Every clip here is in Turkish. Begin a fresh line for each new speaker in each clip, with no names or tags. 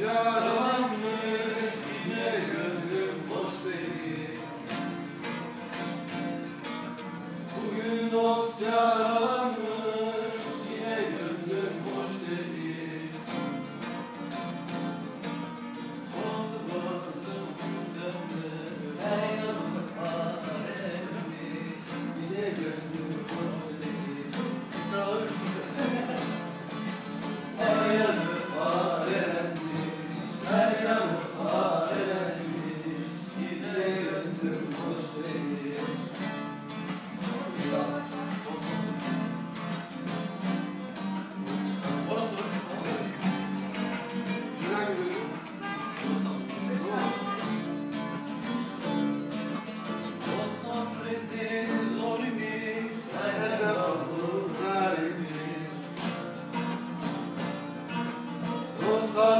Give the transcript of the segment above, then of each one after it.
Yaralanmış yine gönlüm dost değil. Bugün dost yaralanmış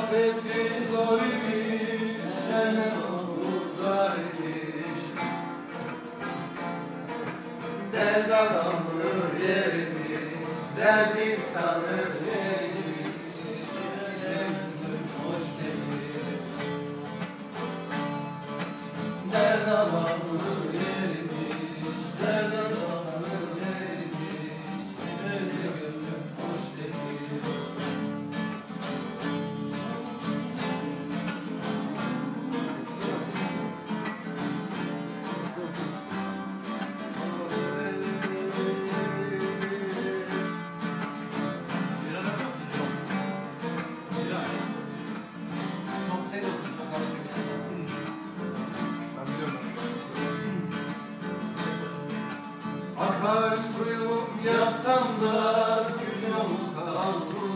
hasretin zor imiş
Senden uzaymış Dert adamı yerimiz Dert insanı yerimiz. Hoş gelir Dert adamı yerimiz. Arzuyu yapsam da gün oldu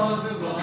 was a